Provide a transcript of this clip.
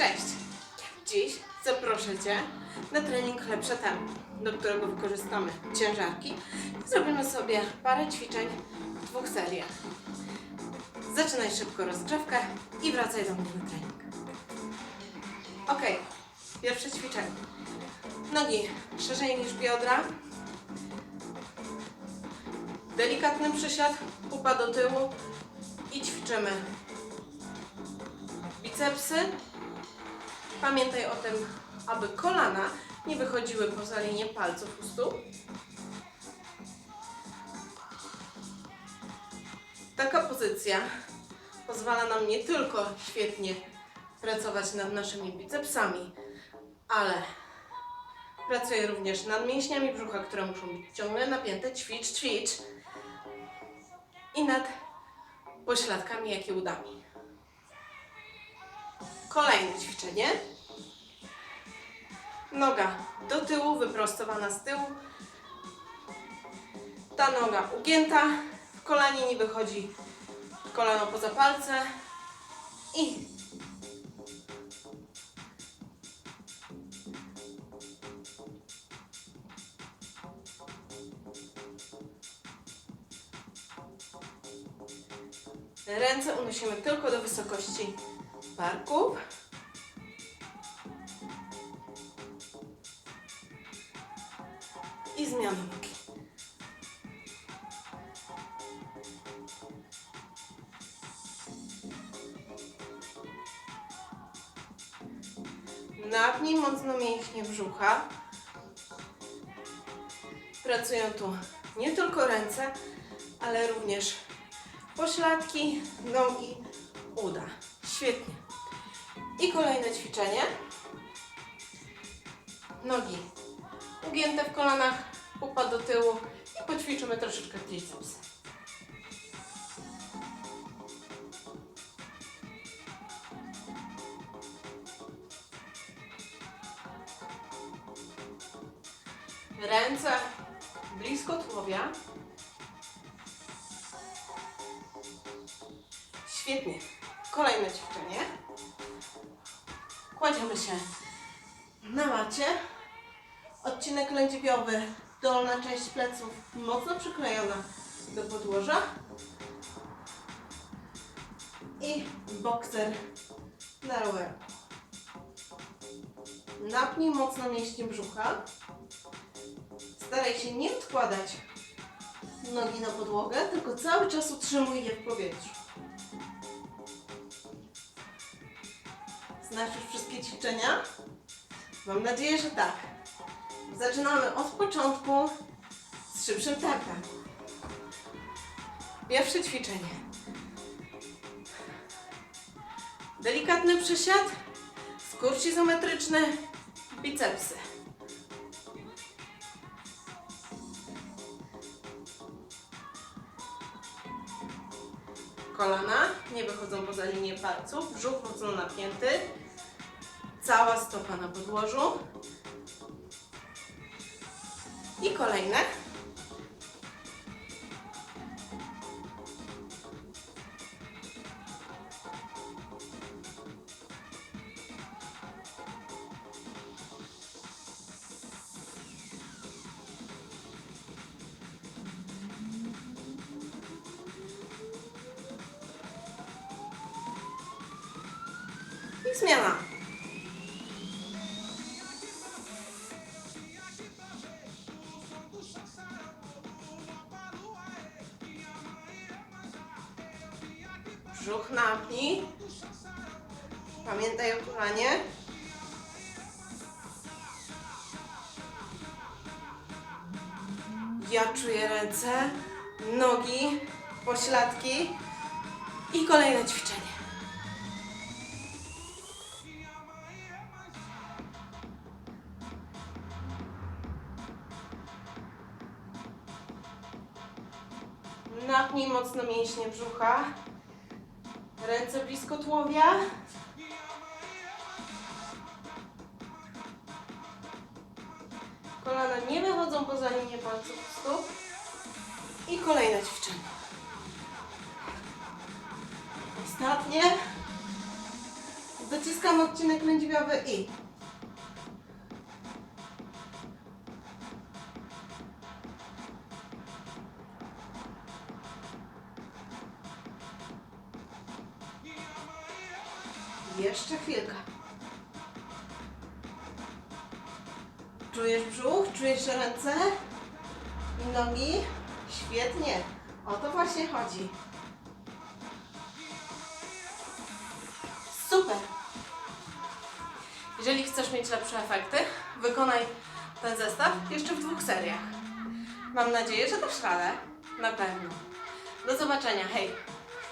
Cześć! Dziś zaproszę Cię na trening lepsze tempo, do którego wykorzystamy ciężarki. Zrobimy sobie parę ćwiczeń w dwóch seriach. Zaczynaj szybko rozgrzewkę i wracaj do mnie na trening. Ok, pierwsze ćwiczenie. Nogi szerzej niż biodra. Delikatny przysiad, pupa do tyłu i ćwiczymy bicepsy. Pamiętaj o tym, aby kolana nie wychodziły poza linię palców u stóp. Taka pozycja pozwala nam nie tylko świetnie pracować nad naszymi bicepsami, ale pracuje również nad mięśniami brzucha, które muszą być ciągle napięte, ćwicz, ćwicz i nad pośladkami, jak i udami. Kolejne ćwiczenie. Noga do tyłu, wyprostowana z tyłu. Ta noga ugięta, w kolanie nie wychodzi kolano poza palce i ręce unosimy tylko do wysokości barków. I zmiana nogi. Napnij mocno mięśnie brzucha. Pracują tu nie tylko ręce, ale również pośladki, nogi, uda. Świetnie. I kolejne ćwiczenie. Nogi ugięte w kolanach, pupa do tyłu i poćwiczymy troszeczkę triceps. Ręce blisko tułowia. Świetnie. Kolejne ćwiczenie. Kładziemy się na macie. Odcinek lędźwiowy, dolna część pleców mocno przyklejona do podłoża. I bokser na rower. Napnij mocno mięśnie brzucha. Staraj się nie odkładać nogi na podłogę, tylko cały czas utrzymuj je w powietrzu. Znasz już wszystkie ćwiczenia? Mam nadzieję, że tak. Zaczynamy od początku z szybszym tempem. Pierwsze ćwiczenie. Delikatny przysiad, skurcz izometryczny, bicepsy. Kolana nie wychodzą poza linię palców, brzuch mocno napięty, cała stopa na podłożu. I kolejne. Zmiana. Brzuch napnij. Pamiętaj o kolanie. Ja czuję ręce, nogi, pośladki i kolejne ćwiczenie. Napnij mocno mięśnie brzucha. Ręce blisko tułowia. Kolana nie wychodzą poza linię palców stóp. I kolejne ćwiczenie. Ostatnie. Dociskam odcinek lędźwiowy i Jeszcze chwilkę. Czujesz brzuch? Czujesz ręce? I nogi? Świetnie. O to właśnie chodzi. Super. Jeżeli chcesz mieć lepsze efekty, wykonaj ten zestaw jeszcze w dwóch seriach. Mam nadzieję, że dasz radę. Na pewno. Do zobaczenia. Hej.